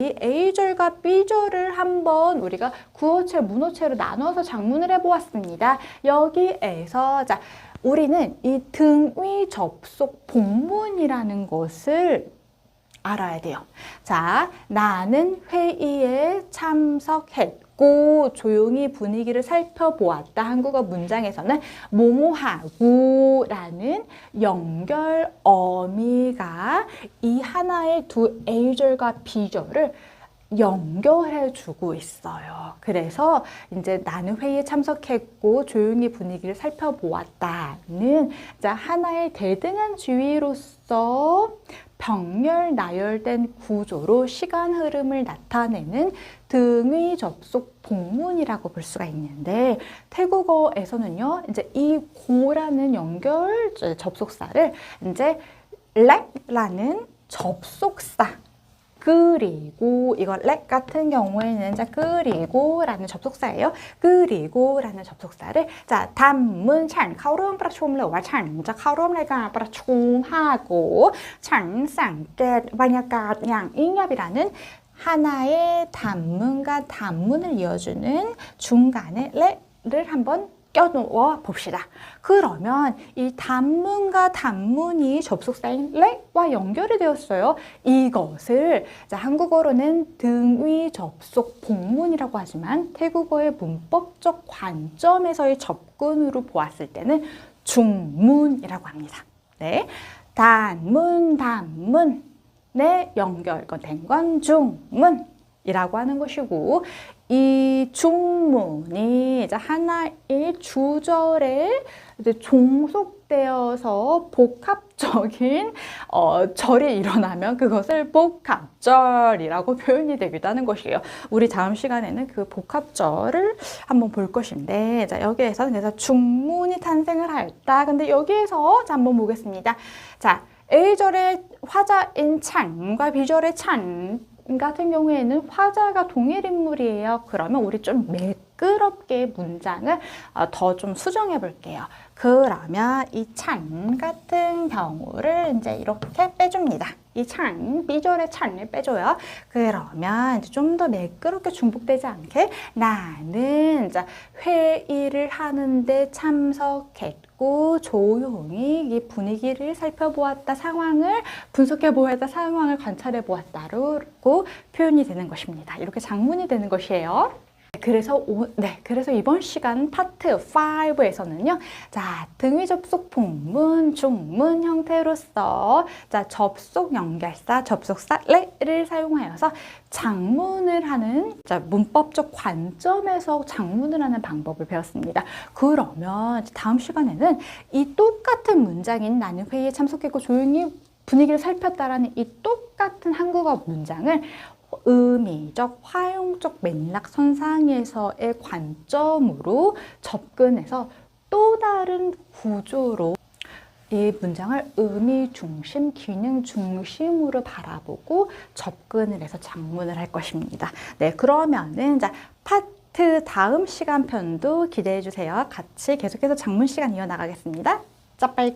이 A절과 B절을 한번 우리가 구어체, 문어체로 나눠서 작문을 해보았습니다. 여기에서 자 우리는 이 등위 접속 본문이라는 것을 알아야 돼요. 자, 나는 회의에 참석했 고 조용히 분위기를 살펴보았다. 한국어 문장에서는 뭐뭐하고라는 연결 어미가 이 하나의 두 A절과 B절을 연결해 주고 있어요. 그래서 이제 나는 회의에 참석했고 조용히 분위기를 살펴보았다는 자, 하나의 대등한 지위로서 병렬 나열된 구조로 시간 흐름을 나타내는 등의 접속 복문이라고 볼 수가 있는데 태국어에서는요 이제 이 고라는 연결 접속사를 이제 렉라는 접속사 그리고 이건 렉 같은 경우에는 자 그리고라는 접속사예요. 그리고라는 접속사를 자 단문 찬 카오름 프라춤르와 찬자 카오름 레가 프라춤하고 찬상겟 만약가 양 인엽이라는 하나의 단문과 단문을 이어주는 중간에 레를 한번 껴놓아 봅시다. 그러면 이 단문과 단문이 접속사인 레와 연결이 되었어요. 이것을 자, 한국어로는 등위 접속 복문이라고 하지만 태국어의 문법적 관점에서의 접근으로 보았을 때는 중문이라고 합니다. 네. 단문, 단문. 네, 연결된 건 중문. 이라고 하는 것이고 이 중문이 하나의 주절에 종속되어서 복합적인 어, 절이 일어나면 그것을 복합절이라고 표현이 되기도 하는 것이에요. 우리 다음 시간에는 그 복합절을 한번 볼 것인데 자 여기에서 그래서 중문이 탄생을 하였다. 근데 여기에서 자 한번 보겠습니다. 자 A절의 화자인 찬과 B절의 찬 같은 경우에는 화자가 동일 인물이에요. 그러면 우리 좀 매끄럽게 문장을 어, 더좀 수정해 볼게요. 그러면 이찬 같은 경우를 이제 이렇게 빼줍니다. 이 찬, B절의 찬을 빼줘요. 그러면 좀더 매끄럽게 중복되지 않게 나는 이제 회의를 하는데 참석했고 조용히 이 분위기를 살펴보았다 상황을 분석해 보았다 상황을 관찰해 보았다로 표현이 되는 것입니다. 이렇게 장문이 되는 것이에요. 그래서 오, 네, 그래서 이번 시간 파트 5에서는요. 자, 등위 접속 복문, 중문 형태로서 자, 접속 연결사, 접속사 레를 사용하여서 장문을 하는 자, 문법적 관점에서 장문을 하는 방법을 배웠습니다. 그러면 다음 시간에는 이 똑같은 문장인 나는 회의에 참석했고 조용히 분위기를 살폈다라는 이 똑같은 한국어 문장을 의미적, 활용적 맥락 선상에서의 관점으로 접근해서 또 다른 구조로 이 문장을 의미 중심, 기능 중심으로 바라보고 접근을 해서 작문을 할 것입니다. 네, 그러면은 자 파트 다음 시간편도 기대해 주세요. 같이 계속해서 작문 시간 이어 나가겠습니다. 짜 빨간